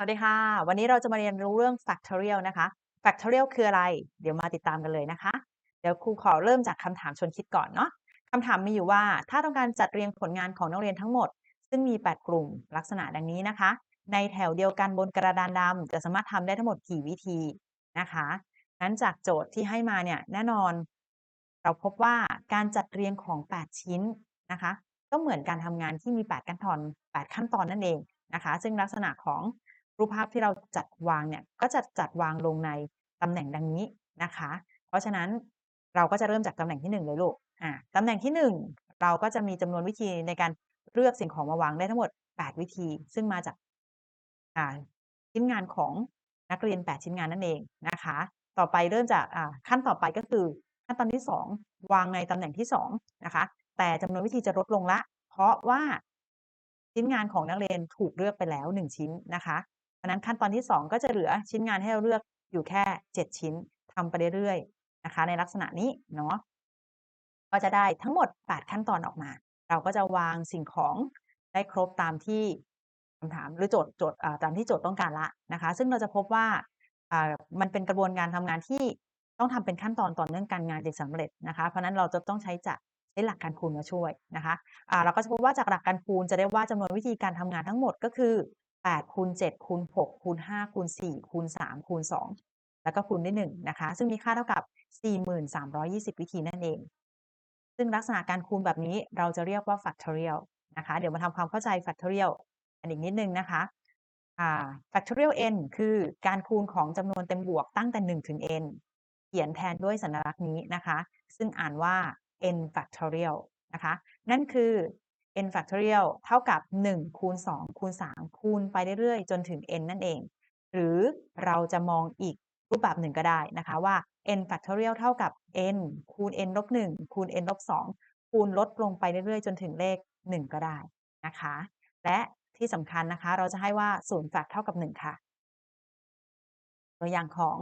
สวัสดีค่ะ วันนี้เราจะมาเรียนรู้เรื่อง factorial นะคะ factorial คืออะไร เดี๋ยวมาติดตามกันเลยนะคะ เดี๋ยวครูขอเริ่มจากคำถามชวนคิดก่อนเนาะคำถามมีอยู่ว่า ถ้าต้องการจัดเรียงผลงานของนักเรียนทั้งหมด ซึ่งมี 8 กลุ่มลักษณะดังนี้นะคะ ในแถวเดียวกันบนกระดานดำจะสามารถทำได้ทั้งหมดกี่วิธีนะคะนั้นจากโจทย์ที่ให้มาเนี่ยแน่นอน เราพบว่าการจัดเรียงของ 8 ชิ้นนะคะ ก็เหมือนการทำงานที่มี 8 ขั้นตอน 8 ขั้นตอนนั่นเองนะคะ ซึ่งลักษณะของ รูปภาพที่เราจัดวางเนี่ยก็จะจัดวางลงในตำแหน่งดังนี้นะคะ เพราะฉะนั้นเราก็จะเริ่มจากตำแหน่งที่ 1 เลยลูกอ่าตำแหน่งที่ 1 เราก็จะมีจำนวนวิธีในการเลือกสิ่งของมาวางได้ทั้งหมด 8 วิธี ซึ่งมาจากอ่าชิ้นงานของนักเรียน 8 ชิ้นงานนั่นเองนะคะ ต่อไปเริ่มจากอ่าขั้นต่อไปก็คือขั้นตอนที่ 2 วางในตำแหน่งที่2นะคะแต่จำนวนวิธีจะลดลงละ เพราะว่าชิ้นงานของนักเรียนถูกเลือกไปแล้ว 1 ชิ้นนะคะ ราะนั้นขั้นตอนที่ 2 ก็จะเหลือชิ้นงานให้เราเลือกอยู่แค่ 7 ชิ้นทำไปเรื่อยๆนะคะ ในลักษณะนี้เนาะก็จะได้ทั้งหมด 8 ขั้นตอนออกมา เราก็จะวางสิ่งของได้ครบตามที่คำถามหรือโจทย์โจทย์ตามที่โจทย์ต้องการละนะคะ ซึ่งเราจะพบว่ามันเป็นกระบวนการทำงานที่ต้องทำเป็นขั้นตอนต่อเนื่องการงานจึงสำเร็จนะคะ เพราะนั้นเราจะต้องใช้จะใช้หลักการคูณมาช่วยนะคะะเราก็จะพบว่าจากหลักการคูณจะได้ว่าจำนวนวิธีการทำงานทั้งหมดก็คือ 8คูณ7คูณ6คูณ5คูณ4คูณ3คูณ2แล้วก็คูณด้วย1นะคะ ซึ่งมีค่าเท่ากับ 4320 วิธีนั่นเอง ซึ่งลักษณะการคูณแบบนี้เราจะเรียกว่า factorial นะคะ เดี๋ยวมาทำความเข้าใจ factorial อันอีกนิดนึงนะคะ factorial n คือการคูณของจำนวนเต็มบวกตั้งแต่ 1 ถึง n เขียนแทนด้วยสัญลักษณ์นี้นะคะ ซึ่งอ่านว่า n factorial นะคะ นั่นคือ n factorial เท่ากับ 1 คูณ 2 คูณ 3 คูณไปเรื่อยๆ จนถึง n นั่นเอง หรือเราจะมองอีกรูปแบบหนึ่งก็ได้นะคะว่า n factorial เท่ากับ n คูณ n ลบ1คูณ n ลบ2คูณลดลงไปเรื่อยๆ จนถึงเลข 1 ก็ได้นะคะ และที่สำคัญนะคะ เราจะให้ว่า0แฟกเท่ากับ 1 ค่ะ ตัวอย่างของ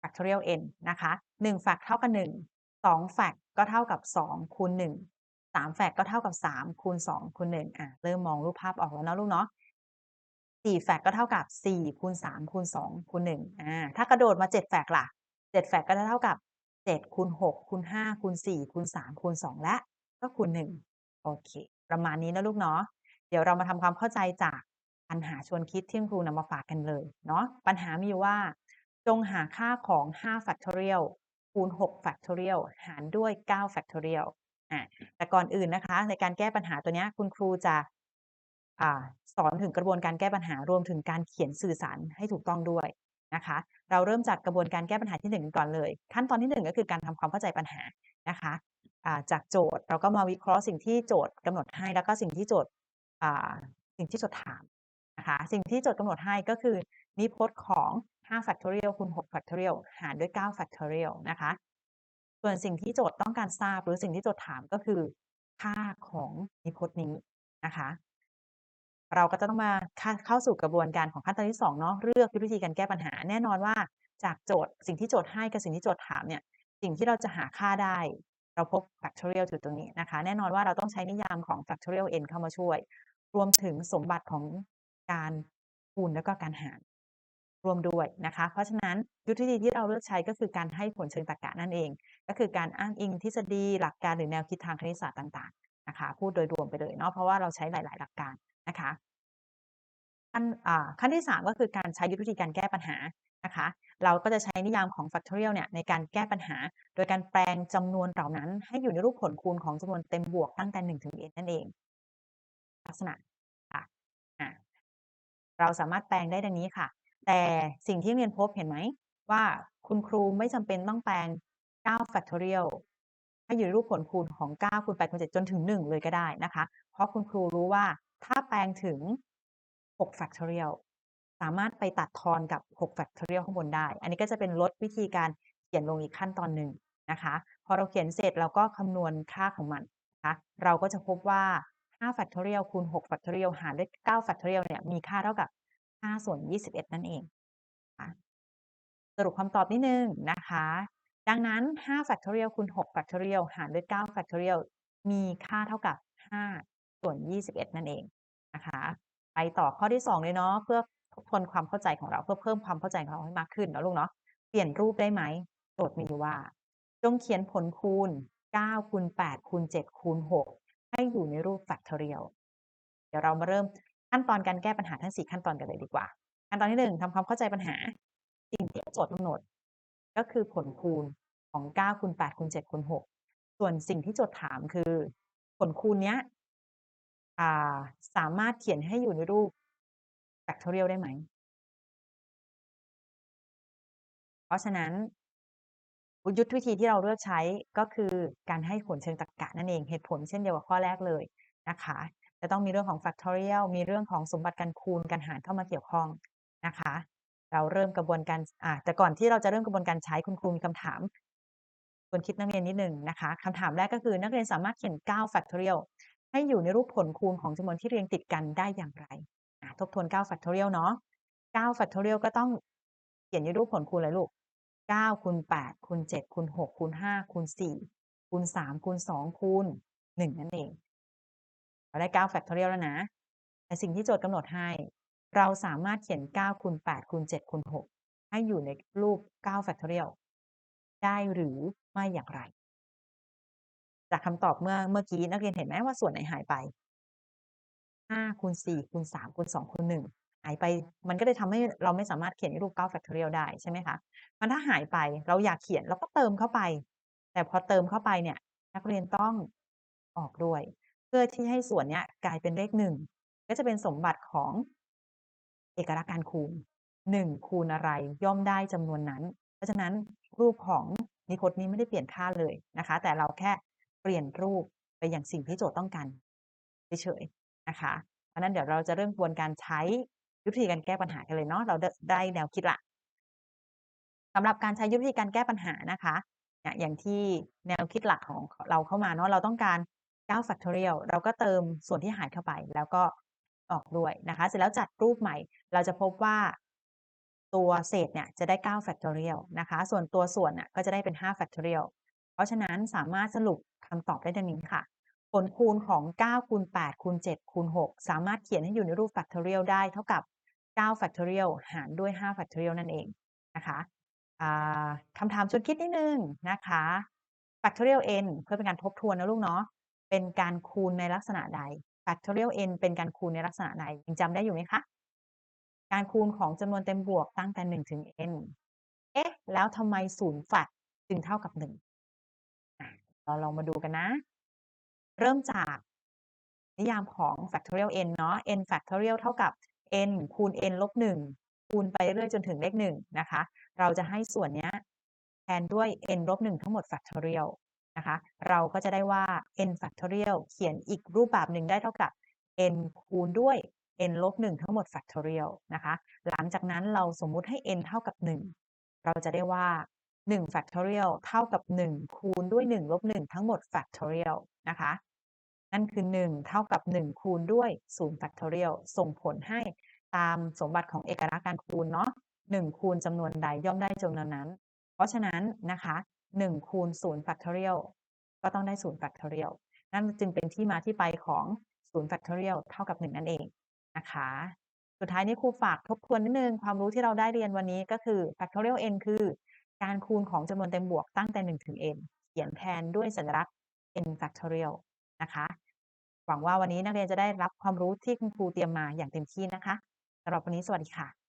factorial n นะคะ1แฟกเท่ากับ 1 2แฟก ก็เท่ากับ2คูณ1 3แฟกก็เท่ากับ3คูณ2คูณ1อะเริ่มมองรูปภาพออกแล้วนะลูกเนาะ4แฟกก็เท่ากับ4คูณ3คูณ2คูณ1อ่าถ้ากระโดดมา7แฟกล่ะ7แฟกก็จะเท่ากับ7คูณ6คูณ5คูณ4คูณ3คูณ2และก็คูณ1โอเค ประมาณนี้นะลูกเนาะเดี๋ยวเรามาทำความเข้าใจจากปัญหาชวนคิดที่ครูนำมาฝากกันเลยเนาะปัญหามีอยู่ว่า จงหาค่าของ5 factorial คูณ6 factorial หารด้วย 9 factorial อะแต่ก่อนอื่นนะคะ ในการแก้ปัญหาตัวนี้คุณครูจะอ่าสอนถึงกระบวนการแก้ปัญหารวมถึงการเขียนสื่อสารให้ถูกต้องด้วยนะคะ เราเริ่มจากกระบวนการแก้ปัญหาที่ 1 ก่อนเลย ขั้นตอนที่ 1 ก็คือการทำความเข้าใจปัญหานะคะจากโจทย์เราก็มาวิเคราะห์สิ่งที่โจทย์กำหนดให้แล้วก็สิ่งที่โจทย์สิ่งที่โจทย์ถามนะคะสิ่งที่โจทย์กำหนดให้ก็คือนิพจน์ของ 5 factorial คูณ6 factorial หารด้วย 9 factorial นะคะ ส่วนสิ่งที่โจทย์ต้องการทราบหรือสิ่งที่โจทย์ถามก็คือค่าของนิพจน์นี้นะคะ เราก็จะต้องมาเข้าสู่กระบวนการของขั้นตอนที่2เนาะเลือกวิธีการแก้ปัญหา แน่นอนว่าจากโจทย์สิ่งที่โจทย์ให้กับสิ่งที่โจทย์ถามเนี่ยสิ่งที่เราจะหาค่าได้เราพบ factorial อยู่ตรงนี้นะคะ แน่นอนว่าเราต้องใช้นิยามของ factorial n เข้ามาช่วย รวมถึงสมบัติของการคูณแล้วก็การหาร ร่วมด้วยนะคะ เพราะฉะนั้นยุทธวิธีที่เราเลือกใช้ก็คือการให้ผลเชิงตรรกะนั่นเอง ก็คือการอ้างอิงทฤษฎีหลักการหรือแนวคิดทางคณิตศาสตร์ต่างๆนะคะพูดโดยรวมไปเลยเนาะเพราะว่าเราใช้หลาย ๆ หลักการนะคะขั้นขั้นที่ 3 ก็คือการใช้ยุทธวิธีการแก้ปัญหานะคะ เราก็จะใช้นิยามของ factorial เนี่ยในการแก้ปัญหา โดยการแปลงจำนวนเหล่านั้น ให้อยู่ในรูปผลคูณของจำนวนเต็มบวกตั้งแต่1ถึง n นั่นเอง ลักษณะค่ะเราสามารถแปลงได้ดังนี้ค่ะ แต่สิ่งที่เรียนพบเห็นไหม ว่าคุณครูไม่จำเป็นต้องแปลง 9 factorial ให้อยู่ในรูปผลคูณของ 9คูณ8คูณ7จนถึง 1 เลยก็ได้นะคะ เพราะคุณครูรู้ว่าถ้าแปลงถึง 6 factorial สามารถไปตัดทอนกับ 6 factorial ข้างบนได้ อันนี้ก็จะเป็นลดวิธีการเขียนลงอีกขั้นตอนหนึ่งนะคะ พอเราเขียนเสร็จเราก็คำนวณค่าของมันนะคะ เราก็จะพบว่า 5 factorial คูณ 6 factorial หารด้วย 9 factorial เนี่ยมีค่าเท่ากับ 5 ส่วน 21 นั่นเองสรุปคำตอบนิดนึงนะคะ ดังนั้น 5 factorial คูณ6 factorial หารด้วย 9 factorial มีค่าเท่ากับ 5 ส่วน 21 นั่นเองนะคะ ไปต่อข้อที่ 2 เลยเนาะเพื่อทบทวนความเข้าใจของเราเพื่อเพิ่มความเข้าใจของเราให้มากขึ้นเนาะลูกเนาะเปลี่ยนรูปได้ไหม?โจทย์มีอยู่ว่า จงเขียนผลคูณ 9 คูณ 8 คูณ 7 คูณ 6 ให้อยู่ในรูป factorial เดี๋ยวเรามาเริ่ม ขั้นตอนการแก้ปัญหาทั้ง 4 ขั้นตอนกันเลยดีกว่า ขั้นตอนที่ 1ทำความเข้าใจปัญหา สิ่งที่โจทย์กำหนด ก็คือผลคูณของ9คูณ8คูณ7คูณ6ส่วนสิ่งที่โจทย์ถามคือ ผลคูณเนี้ยสามารถเขียนให้อยู่ในรูป factorial ได้ไหม?เพราะฉะนั้นยุทธวิธีที่เราเลือกใช้ก็คือการให้ผลเชิงตรรกะนั่นเองเหตุผลเช่นเดียวกับข้อแรกเลยนะคะ จะต้องมีเรื่องของ factorial มีเรื่องของสมบัติการคูณการหารเข้ามาเกี่ยวข้องนะคะ เราเริ่มกระบวนการอ่าแต่ก่อนที่เราจะเริ่มกระบวนการใช้คุณครูมีคำถามชวนคิดนักเรียนนิดหนึ่งนะคะคำถามแรกก็คือนักเรียนสามารถเขียน 9 factorial ให้อยู่ในรูปผลคูณของจำนวนที่เรียงติดกันได้อย่างไร?ทบทวน 9 factorial เนาะ9 factorial ก็ต้องเขียนในรูปผลคูณอะไรลูก?9คูณ8คูณ7คูณ6คูณ5คูณ4คูณ3คูณ2คูณ1นั่นเอง เราได้9 factorial แล้วนะ แต่สิ่งที่โจทย์กำหนดให้ เราสามารถเขียน9คูณ8คูณ7คูณ6ให้อยู่ในรูป9 factorial ได้หรือไม่อย่างไร?จากคำตอบเมื่อเมื่อกี้นักเรียนเห็นไหมว่าส่วนไหนหายไป?5คูณ4คูณ3คูณ2คูณ1หายไป มันก็เลยทำให้เราไม่สามารถเขียนในรูป9 factorial ได้ใช่ไหมคะมันถ้าหายไปเราอยากเขียนเราก็เติมเข้าไป แต่พอเติมเข้าไปเนี่ย นักเรียนต้องออกด้วย พื่อที่ให้ส่วนนี้กลายเป็นเลข1ก็จะเป็นสมบัติของเอกลักษณ์การคูณ1คูณอะไรย่อมได้จำนวนนั้น เพราะฉะนั้นรูปของนิพจน์นี้ไม่ได้เปลี่ยนค่าเลยนะคะ แต่เราแค่เปลี่ยนรูปไปอย่างสิ่งที่โจทย์ต้องการเฉยๆนะคะเพราะนั้นเดี๋ยวเราจะเริ่มกระบวนการใช้ยุทธวิธีการแก้ปัญหากันเลยเนาะเราได้แนวคิดล้วสำหรับการใช้ยุทธวิธีการแก้ปัญหานะคะเนี่ยอย่างที่แนวคิดหลักของเราเข้ามาเนาะเราต้องการ 9 factorial เราก็เติมส่วนที่หายเข้าไป แล้วก็ออกด้วยนะคะ เสร็จแล้วจัดรูปใหม่ เราจะพบว่าตัวเศษเนี่ยจะได้9 factorial นะคะ ส่วนตัวส่วนน่ะก็จะได้เป็น5 factorial เพราะฉะนั้นสามารถสรุปคำตอบได้ดังนี้ค่ะ ผลคูณของ 9 คูณ 8 คูณ 7 คูณ 6 สามารถเขียนให้อยู่ในรูป factorial ได้เท่ากับ 9 factorial หารด้วย 5 factorial นั่นเองนะคะคำถามชวนคิดนิดนึงนะคะ factorial n เพื่อเป็นการทบทวนนะลูกเนาะ เป็นการคูณในลักษณะใด? factorial n เป็นการคูณในลักษณะใดยังจำได้อยู่ไหมคะ?การคูณของจำนวนเต็มบวกตั้งแต่ 1 ถึง n เอ๊ะ แล้วทำไม0แฟลตจึงเท่ากับ 1? อ่าเราลองมาดูกันนะ เริ่มจากนิยามของ factorial n เนาะ n factorial เท่ากับ n คูณ n ลบ1คูณไปเรื่อยจนถึงเลข1นะคะ เราจะให้ส่วนเนี้ยแทนด้วย n ลบ1ทั้งหมด factorial นะคะ เราก็จะได้ว่า n factorial เขียนอีกรูปแบบหนึ่งได้เท่ากับ n คูณด้วย n ลบ1ทั้งหมด factorial นะคะ หลังจากนั้นเราสมมุติให้ n เท่ากับ 1 เราจะได้ว่า1 factorial เท่ากับ 1 คูณด้วย 1 ลบ 1 ทั้งหมด factorial นะคะ นั่นคือ 1 เท่ากับ 1 คูณด้วย0 factorial ส่งผลให้ตามสมบัติของเอกลักษณ์การคูณเนาะ1คูณจำนวนใดย่อมได้จำนวนนั้น เพราะฉะนั้นนะคะ 1คูณ0 factorial ก็ต้องได้0 factorial นั่นจึงเป็นที่มาที่ไปของ0 factorial เท่ากับ 1 นั่นเองนะคะ สุดท้ายนี้ครูฝากทบทวนนิดนึง ความรู้ที่เราได้เรียนวันนี้ก็คือ factorial n คือ การคูณของจำนวนเต็มบวกตั้งแต่ 1 ถึง n เขียนแทนด้วยสัญลักษณ์ n factorial นะคะ หวังว่าวันนี้นักเรียนจะได้รับความรู้ที่คุณครูเตรียมมาอย่างเต็มที่นะคะสำหรับวันนี้สวัสดีค่ะ